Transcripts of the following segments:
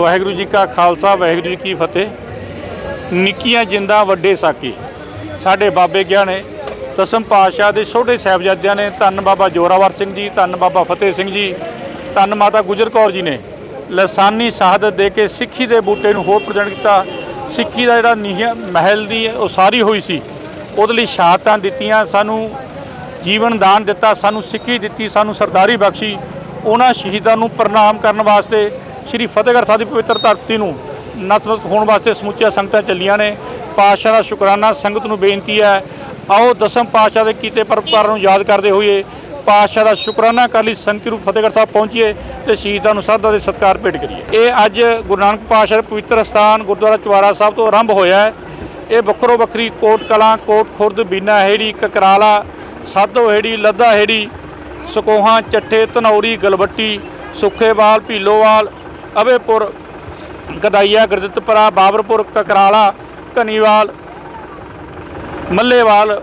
ਵਾਹਿਗੁਰੂ ਜੀ ਕਾ ਖਾਲਸਾ, ਵਾਹਿਗੁਰੂ ਜੀ ਕੀ ਫਤਿਹ। ਨਿੱਕੀਆਂ ਜਿੰਦਾਂ, ਵੱਡੇ ਸਾਕੀ। ਸਾਡੇ ਬਾਬੇ ਗਿਆ ਨੇ, ਦਸਮ ਪਾਤਸ਼ਾਹ ਦੇ ਛੋਟੇ ਸਾਹਿਬਜ਼ਾਦਿਆਂ ਨੇ, ਧੰਨ ਬਾਬਾ ਜੋਰਾਵਰ ਸਿੰਘ ਜੀ, ਧੰਨ ਬਾਬਾ ਫਤਿਹ ਸਿੰਘ ਜੀ, ਧੰਨ ਮਾਤਾ ਗੁਜਰ ਕੌਰ ਜੀ ਨੇ ਲਸਾਨੀ ਸ਼ਹਾਦਤ ਦੇ ਕੇ ਸਿੱਖੀ ਦੇ ਬੂਟੇ ਨੂੰ ਹੋਰ ਪ੍ਰਜਣ ਕੀਤਾ। ਸਿੱਖੀ ਦਾ ਜਿਹੜਾ ਨੀਹਾਂ, ਮਹਿਲ ਦੀ ਉਸਾਰੀ ਹੋਈ ਸੀ। ਉਹਦੇ ਲਈ ਸ਼ਹਾਦਤਾਂ ਦਿੱਤੀਆਂ, ਸਾਨੂੰ ਜੀਵਨ ਦਾਨ ਦਿੱਤਾ, ਸਾਨੂੰ ਸਿੱਖੀ ਦਿੱਤੀ, ਸਾਨੂੰ ਸਰਦਾਰੀ ਬਖਸ਼ੀ। ਉਹਨਾਂ ਸ਼ਹੀਦਾਂ ਨੂੰ ਪ੍ਰਣਾਮ ਕਰਨ ਵਾਸਤੇ ਸ੍ਰੀ ਫਤਿਹਗੜ੍ਹ ਸਾਹਿਬ ਦੀ ਪਵਿੱਤਰ ਧਰਤੀ ਨੂੰ ਨਤਮਸਤਕ ਹੋਣ ਵਾਸਤੇ ਸਮੁੱਚੀਆਂ ਸੰਗਤਾਂ ਚੱਲੀਆਂ ਨੇ। ਪਾਤਸ਼ਾਹ ਦਾ ਸ਼ੁਕਰਾਨਾ, ਸੰਗਤ ਨੂੰ ਬੇਨਤੀ ਹੈ, ਆਓ ਦਸਮ ਪਾਤਸ਼ਾਹ ਦੇ ਕੀਤੇ ਪਰਪਕਾਰਾਂ ਨੂੰ ਯਾਦ ਕਰਦੇ ਹੋਏ ਪਾਤਸ਼ਾਹ ਦਾ ਸ਼ੁਕਰਾਨਾ ਕਰ ਲਈ ਸੰਗਤ ਰੂਪ ਫਤਿਹਗੜ੍ਹ ਸਾਹਿਬ ਪਹੁੰਚੀਏ ਤੇ ਸ਼ਹੀਦਾਂ ਨੂੰ ਸਰਦਾ ਦੇ ਸਤਿਕਾਰ ਭੇਟ ਕਰੀਏ। ਇਹ ਅੱਜ ਗੁਰੂ ਨਾਨਕ ਪਾਤਸ਼ਾਹ ਦੇ ਪਵਿੱਤਰ ਸਥਾਨ ਗੁਰਦੁਆਰਾ ਚੁਆਰਾ ਸਾਹਿਬ ਤੋਂ ਆਰੰਭ ਹੋਇਆ ਹੈ। ਇਹ ਵੱਖਰੋ ਵੱਖਰੀ ਕੋਟ ਕਲਾਂ, ਕੋਟ ਖੁਰਦ, ਬੀਨਾ ਹੈੜੀ, ਕਕਰਾਲਾ, ਸਾਧੋ ਹੈੜੀ, ਲੱਦਾ ਹੇੜੀ, ਸਕੋਹਾਂ, ਚੱਠੇ, ਧਨੌਰੀ ਗਲਬੱਟੀ ਸੁੱਖੇਵਾਲ, ਭੀਲੋਵਾਲ ਅਵੇਪੁਰ ਗਦਾਈਆ ਗੁਰਦਿੱਤਪੁਰਾ, ਬਾਬਰਪੁਰ, ਕਕਰਾਲਾ ਧਨੀਵਾਲ ਮੱਲੇਵਾਲ,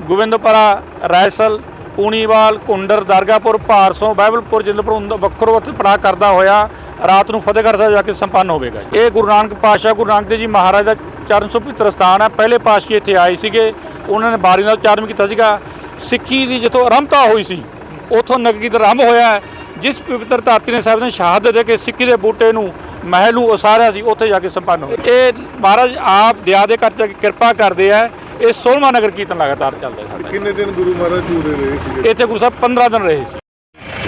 ਗੋਬਿੰਦਪੁਰਾ ਰੈਸਲ ਪੂਣੀਵਾਲ ਕੁੰਡਰ ਦਰਗਾਪੁਰ ਭਾਰਸੋਂ, ਬਾਈਬਲਪੁਰ ਜਿੰਦਪੁਰ ਹੁੰਦਾ ਵੱਖਰੋ ਵੱਖ ਪੜਾ ਕਰਦਾ ਹੋਇਆ, ਰਾਤ ਨੂੰ ਫਤਿਹਗੜ੍ਹ ਸਾਹਿਬ ਜਾ ਕੇ ਸੰਪੰਨ ਹੋਵੇਗਾ ਇਹ ਗੁਰੂ ਨਾਨਕ ਪਾਤਸ਼ਾਹ, ਗੁਰੂ ਨਾਨਕ ਦੇਵ ਜੀ ਮਹਾਰਾਜ ਦਾ ਚਰਨ ਸੌ ਪਵਿੱਤਰ ਸਥਾਨ ਹੈ। ਪਹਿਲੇ ਪਾਤਸ਼ਾਹ ਇੱਥੇ ਆਏ ਸੀਗੇ, ਉਹਨਾਂ ਨੇ ਬਾਰੀ ਨਾਲ ਉਚਾਰਨ ਕੀਤਾ ਸੀਗਾ। ਸਿੱਖੀ ਦੀ ਜਿੱਥੋਂ ਆਰੰਭਤਾ ਹੋਈ ਸੀ, ਉਥੋਂ ਨਗਰ ਦਾ ਆਰੰਭ ਹੋਇਆ ਜਿਸ ਪਵਿੱਤਰ ਧਰਤੀ ਨੇ ਸਾਹਿਬ ਨੇ ਸ਼ਹਾਦਤ ਦੇ ਕੇ ਸਿੱਖੀ ਦੇ ਬੂਟੇ ਨੂੰ ਮਹਿਲ ਨੂੰ ਉਸਾਰਿਆ ਸੀ ਉੱਥੇ ਜਾ ਕੇ ਸੰਪੰਨ ਹੋਇਆ ਇਹ ਮਹਾਰਾਜ ਆਪ ਦਇਆ ਦੇ ਕਰ ਕਿਰਪਾ ਕਰਦੇ ਆ ਇਹ 16ਵਾਂ ਨਗਰ ਕੀਰਤਨ ਲਗਾਤਾਰ ਚੱਲਦਾ ਹੈ ਸਾਡਾ ਕਿੰਨੇ ਦਿਨ ਗੁਰੂ ਮਹਾਰਾਜ ਜੂਰੇ ਰਹੇ ਸੀਗੇ? ਇੱਥੇ ਗੁਰੂ ਸਾਹਿਬ 15 ਦਿਨ ਰਹੇ ਸੀ।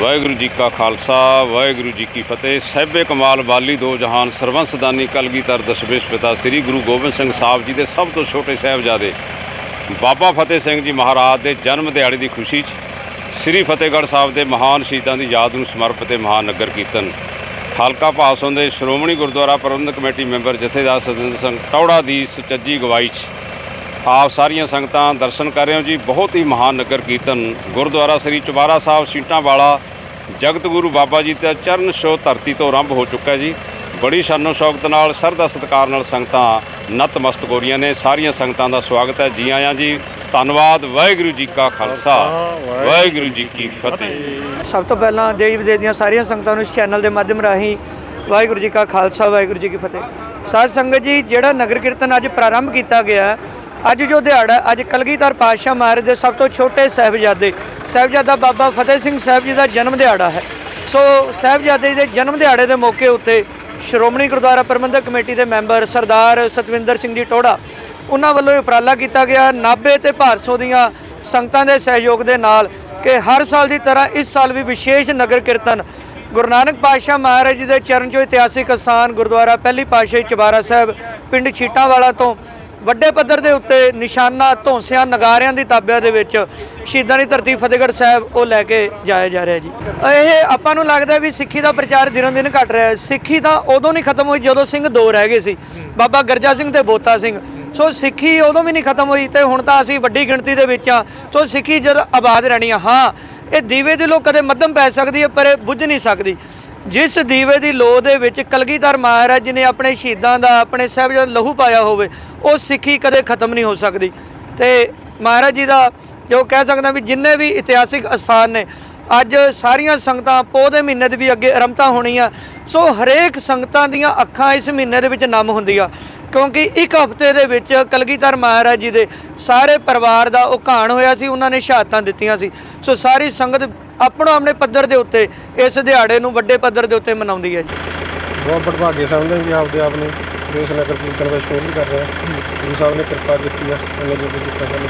ਵਾਹਿਗੁਰੂ ਜੀ ਕਾ ਖਾਲਸਾ ਵਾਹਿਗੁਰੂ ਜੀ ਕੀ ਫਤਿਹ। ਸਹਿਬੇ ਕਮਾਲ ਵਾਲੀ ਦੋ ਜਹਾਨ ਸਰਵੰਸਦਾਨੀ ਕਲਗੀਧਰ ਦਸ਼ਮੇਸ਼ ਪਿਤਾ ਸ੍ਰੀ ਗੁਰੂ ਗੋਬਿੰਦ ਸਿੰਘ ਸਾਹਿਬ ਜੀ ਦੇ ਸਭ ਤੋਂ ਛੋਟੇ ਸਾਹਿਬਜ਼ਾਦੇ। ਬਾਬਾ ਫਤਿਹ ਸਿੰਘ ਜੀ ਮਹਾਰਾਜ ਦੇ ਜਨਮ ਦਿਹਾੜੇ ਦੀ ਖੁਸ਼ੀ 'ਚ ਸ੍ਰੀ ਫਤਿਹਗੜ੍ਹ ਸਾਹਿਬ ਦੇ ਮਹਾਨ ਸ਼ਹੀਦਾਂ ਦੀ ਯਾਦ ਨੂੰ ਸਮਰਪਿਤ ਇਹ ਮਹਾਨ ਨਗਰ ਕੀਰਤਨ। ਹਲਕਾ ਭਾਸੋਂ ਦੇ ਸ਼੍ਰੋਮਣੀ ਗੁਰਦੁਆਰਾ ਪ੍ਰਬੰਧਕ ਕਮੇਟੀ ਮੈਂਬਰ ਜਥੇਦਾਰ ਸਤਿੰਦਰ ਸਿੰਘ ਟੌੜਾ ਦੀ ਸੁਚੱਜੀ ਗਵਾਈ 'ਚ ਆਪ ਸਾਰੀਆਂ ਸੰਗਤਾਂ ਦਰਸ਼ਨ ਕਰ ਰਹੇ ਹੋ ਜੀ। ਬਹੁਤ ਹੀ ਮਹਾਨ ਨਗਰ ਕੀਰਤਨ। ਗੁਰਦੁਆਰਾ ਸ੍ਰੀ ਚੁਬਾਰਾ ਸਾਹਿਬ ਸੀਟਾਂ ਵਾਲਾ ਜਗਤ ਗੁਰੂ ਬਾਬਾ ਜੀ ਦਾ ਚਰਨ ਛੋਹ ਧਰਤੀ ਤੋਂ ਆਰੰਭ ਹੋ ਚੁੱਕਾ ਜੀ। ਬੜੀ ਸ਼ਾਨੋ ਸ਼ੌਕਤ ਨਾਲ, ਸਰਦਾ ਸਤਿਕਾਰ ਨਾਲ ਸੰਗਤਾਂ ਨਤਮਸਤਕ ਹੋ ਰਹੀਆਂ ਨੇ। ਸਾਰੀਆਂ ਸੰਗਤਾਂ ਦਾ ਸਵਾਗਤ ਹੈ। ਜੀ ਆਇਆਂ ਜੀ। ਧੰਨਵਾਦ ਵਾਹਿਗੁਰੂ ਜੀ ਕਾ ਖਾਲਸਾ ਵਾਹਿਗੁਰੂ ਜੀ ਕੀ ਫਤਿਹ। ਸਭ ਤੋਂ ਪਹਿਲਾਂ ਦੇਸ਼ ਵਿਦੇਸ਼ ਦੀਆਂ ਸਾਰੀਆਂ ਸੰਗਤਾਂ ਨੂੰ ਇਸ ਚੈਨਲ ਦੇ ਮਾਧਿਅਮ ਰਾਹੀਂ ਵਾਹਿਗੁਰੂ ਜੀ ਕਾ ਖਾਲਸਾ ਵਾਹਿਗੁਰੂ ਜੀ ਕੀ ਫਤਿਹ। ਸਾਧ ਸੰਗਤ ਜੀ ਜਿਹੜਾ ਨਗਰ ਕੀਰਤਨ ਅੱਜ ਪ੍ਰਾਰੰਭ ਕੀਤਾ ਗਿਆ ਅੱਜ ਜੋ ਦਿਹਾੜਾ ਅੱਜ ਕਲਗੀਧਰ ਪਾਤਸ਼ਾਹ ਮਹਾਰਾਜ ਦੇ ਸਭ ਤੋਂ ਛੋਟੇ ਸਾਹਿਬਜ਼ਾਦੇ ਸਾਹਿਬਜ਼ਾਦਾ ਬਾਬਾ ਫਤਿਹ ਸਿੰਘ ਸਾਹਿਬ ਜੀ ਦਾ ਜਨਮ ਦਿਹਾੜਾ ਹੈ। ਸੋ ਸਾਹਿਬਜ਼ਾਦੇ ਜੀ ਦੇ ਜਨਮ ਦਿਹਾੜੇ ਦੇ ਮੌਕੇ ਉੱਤੇ ਸ਼੍ਰੋਮਣੀ ਗੁਰਦੁਆਰਾ ਪ੍ਰਬੰਧਕ ਕਮੇਟੀ ਦੇ ਮੈਂਬਰ ਸਰਦਾਰ ਸਤਵਿੰਦਰ ਸਿੰਘ ਜੀ ਟੋੜਾ ਉਹਨਾਂ ਵੱਲੋਂ ਇਹ ਉਪਰਾਲਾ ਕੀਤਾ ਗਿਆ। ਨਾਭੇ ਤੇ ਭਾਰਸੋ ਦੀਆਂ ਸੰਗਤਾਂ ਦੇ ਸਹਿਯੋਗ ਦੇ ਨਾਲ ਕਿ ਹਰ ਸਾਲ ਦੀ ਤਰ੍ਹਾਂ ਇਸ ਸਾਲ ਵੀ ਵਿਸ਼ੇਸ਼ ਨਗਰ ਕੀਰਤਨ ਗੁਰੂ ਨਾਨਕ ਪਾਤਸ਼ਾਹ ਮਹਾਰਾਜ ਜੀ ਦੇ ਚਰਨ ਚੋਂ ਇਤਿਹਾਸਿਕ ਸਥਾਨ ਗੁਰਦੁਆਰਾ ਪਹਿਲੀ ਪਾਤਸ਼ਾਹੀ ਚਬਾਰਾ ਸਾਹਿਬ, ਪਿੰਡ ਛੀਟਾਂਵਾਲਾ ਤੋਂ ਵੱਡੇ ਪੱਧਰ ਦੇ ਉੱਤੇ ਨਿਸ਼ਾਨਾ, ਧੌਂਸਿਆਂ, ਨਗਾਰਿਆਂ ਦੀ ਤਾਬਿਆਂ ਦੇ ਵਿੱਚ ਸ਼ਹੀਦਾਂ ਦੀ ਧਰਤੀ ਫਤਿਹਗੜ੍ਹ ਸਾਹਿਬ ਉਹ ਲੈ ਕੇ ਜਾਇਆ ਜਾ ਰਿਹਾ ਜੀ। ਇਹ ਆਪਾਂ ਨੂੰ ਲੱਗਦਾ ਵੀ ਸਿੱਖੀ ਦਾ ਪ੍ਰਚਾਰ ਦਿਨੋਂ ਦਿਨ ਘਟ ਰਿਹਾ ਹੈ। ਸਿੱਖੀ ਤਾਂ ਉਦੋਂ ਨਹੀਂ ਖਤਮ ਹੋਈ ਜਦੋਂ ਸਿੰਘ ਦੋ ਰਹਿ ਗਏ ਸੀ। ਬਾਬਾ ਗਰਜਾ ਸਿੰਘ ਤੇ ਬੋਤਾ ਸਿੰਘ। ਸੋ ਸਿੱਖੀ ਉਦੋਂ ਵੀ ਨਹੀਂ ਖਤਮ ਹੋਈ ਤੇ ਹੁਣ ਤਾਂ ਅਸੀਂ ਵੱਡੀ ਗਿਣਤੀ ਦੇ ਵਿੱਚ ਆ ਸੋ ਸਿੱਖੀ ਜਦ ਆਬਾਦ ਰਹਿਣੀ ਆ, ਹਾਂ, ਇਹ ਦੀਵੇ ਦੀ ਲੋ ਕਦੇ ਮੱਧਮ ਪੈ ਸਕਦੀ ਹੈ, ਪਰ ਇਹ ਬੁੱਝ ਨਹੀਂ ਸਕਦੀ। ਜਿਸ ਦੀਵੇ ਦੀ ਲੋ ਦੇ ਵਿੱਚ ਕਲਗੀਧਰ ਮਹਾਰਾਜ ਜੀ ਨੇ ਆਪਣੇ ਸ਼ਹੀਦਾਂ ਦਾ, ਆਪਣੇ ਸਾਹਿਬਜ਼ਾਦੇ ਲਹੂ ਪਾਇਆ ਹੋਵੇ, ਉਹ ਸਿੱਖੀ ਕਦੇ ਖਤਮ ਨਹੀਂ ਹੋ ਸਕਦੀ। ਤੇ ਮਹਾਰਾਜ ਜੀ ਦਾ ਜੋ ਕਹਿ ਸਕਦਾ ਵੀ ਜਿੰਨੇ ਵੀ ਇਤਿਹਾਸਿਕ ਅਸਥਾਨ ਨੇ, ਅੱਜ ਸਾਰੀਆਂ ਸੰਗਤਾਂ ਪੋਹ ਦੇ ਮਹੀਨੇ ਦੀ ਵੀ ਅੱਗੇ ਆਰੰਭਤਾ ਹੋਣੀ ਆ ਸੋ ਹਰੇਕ ਸੰਗਤਾਂ ਦੀਆਂ ਅੱਖਾਂ ਇਸ ਮਹੀਨੇ ਦੇ ਵਿੱਚ ਨਮ ਹੁੰਦੀਆਂ। ਕਿਉਂਕਿ ਇੱਕ ਹਫ਼ਤੇ ਦੇ ਵਿੱਚ ਕਲਗੀਧਰ ਮਹਾਰਾਜ ਜੀ ਦੇ ਸਾਰੇ ਪਰਿਵਾਰ ਦਾ ਉਹ ਘਾਣ ਹੋਇਆ ਸੀ, ਉਹਨਾਂ ਨੇ ਸ਼ਹਾਦਤਾਂ ਦਿੱਤੀਆਂ ਸੀ। ਸੋ ਸਾਰੀ ਸੰਗਤ ਆਪਣੋ ਆਪਣੇ ਪੱਧਰ ਦੇ ਉੱਤੇ ਇਸ ਦਿਹਾੜੇ ਨੂੰ ਵੱਡੇ ਪੱਧਰ ਦੇ ਉੱਤੇ ਮਨਾਉਂਦੀ ਹੈ ਜੀ। ਬਹੁਤ ਬੜਭਾਗੇ ਸਮਝਦੇ ਜੀ ਆਪਦੇ ਆਪ ਨੂੰ। ਇਸ ਨਗਰ ਕੀਰਤਨ ਵਿੱਚ ਸ਼ਮੂਲ ਕਰ ਰਿਹਾ ਗੁਰੂ ਸਾਹਿਬ ਨੇ ਕਿਰਪਾ ਕੀਤੀ ਆ, ਉਹਨੇ ਜੋ ਕੀਤਾ ਸਾਨੂੰ।